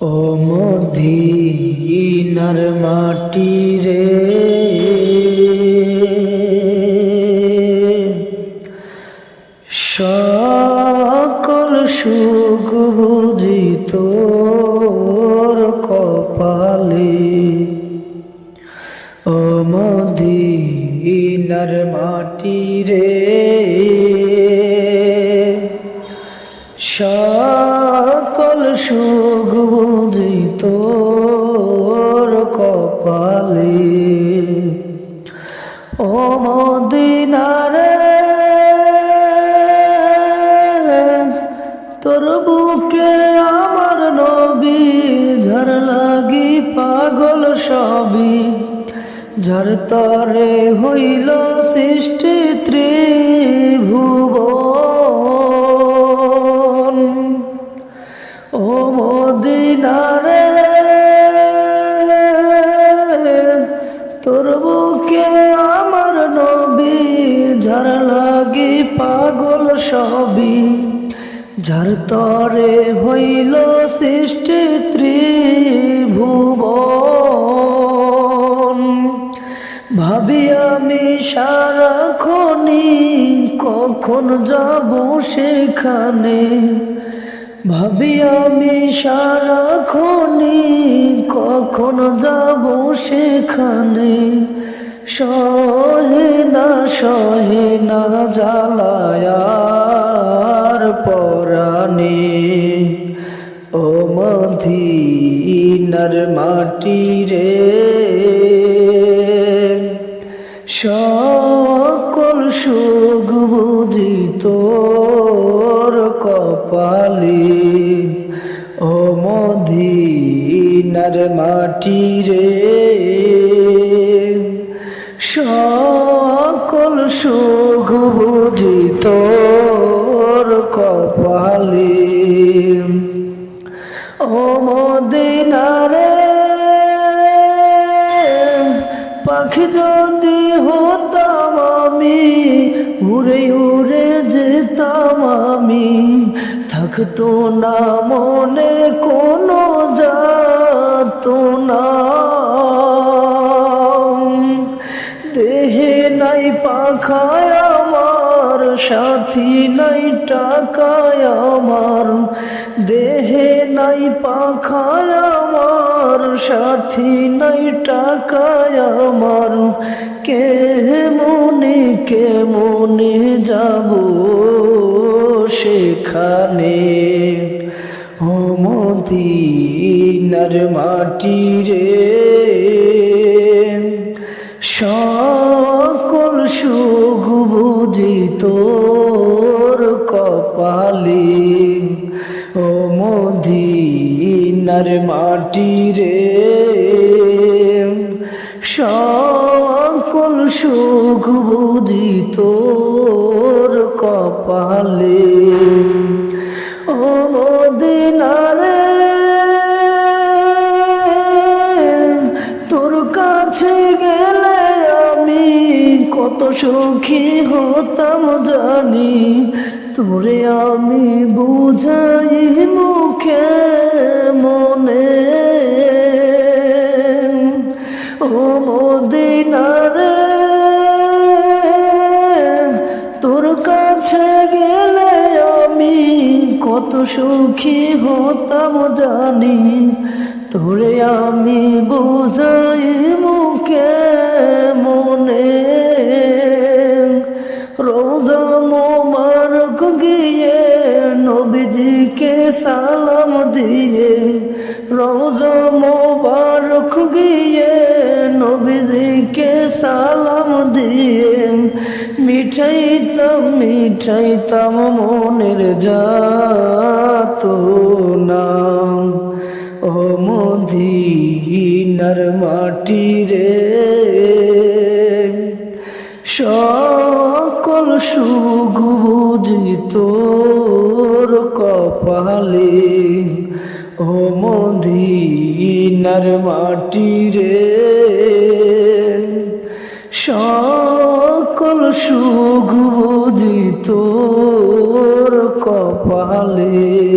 ও মদিনার মাটি রে। সকল সুখ বুঝি তোর কপালে। ও মদিনার মাটি রে। সকল সুখ কপালে। ও মদিনারে তোর বুকে আমার নবী, ঝর লাগি পাগল সবই। ঝর তরে হইল সৃষ্টি ত্রিভুবন। বুকে আমার নবী ঝার লাগি পাগল সবই। যার তরে হইল সৃষ্টি ত্রিভুবন। ভাবি আমি সারাক্ষণি কখন যাব সেখানে? ভাবি আমি সারাক্ষণি কখন যাব সেখানে? সহে না সহে না জ্বালায়ার পরাণে। ও মদিনার মাটি রে। সকল সুখ বুঝি তোর কপালে। মদিনার মাটি রে। সকল সুখ বুঝি কপালে। ও মদিনারে পাখি যদি হতাম আমি, উড়ে উড়ে যেতাম আমি, থাকতো না মনে সাথী নাই টাকায় আমার, দেহে নাই পাখায় আমার, সাথী নাই টাকায় আমার। কে মনে কে মনে যাব সেখানে? ও মদিনার মাটি রে সকল মদিনার মাটি রে। সকল সুখ বুঝি তোর কপালে। ও মদিনারে তোর কাছে গেলে আমি কত সুখী হতাম জানি। তোরে আমি বুঝাই মুখে কাছে গেলে আমি কত সুখী হতাম জানি। তোরে আমি বুঝাই মুখে মনে। রোজা মোবারক গিয়ে নবীজিকে সালাম দিয়ে, রোজা মোবারক গিয়ে নবীজিকে সালাম দিয়ে মিঠাইতাম মিঠাইতাম মনের যাত নাম। ও মদিনার মাটি রে, সকল তোর কপালে। ও মদিনার মাটি রে সকল তোর কপালে।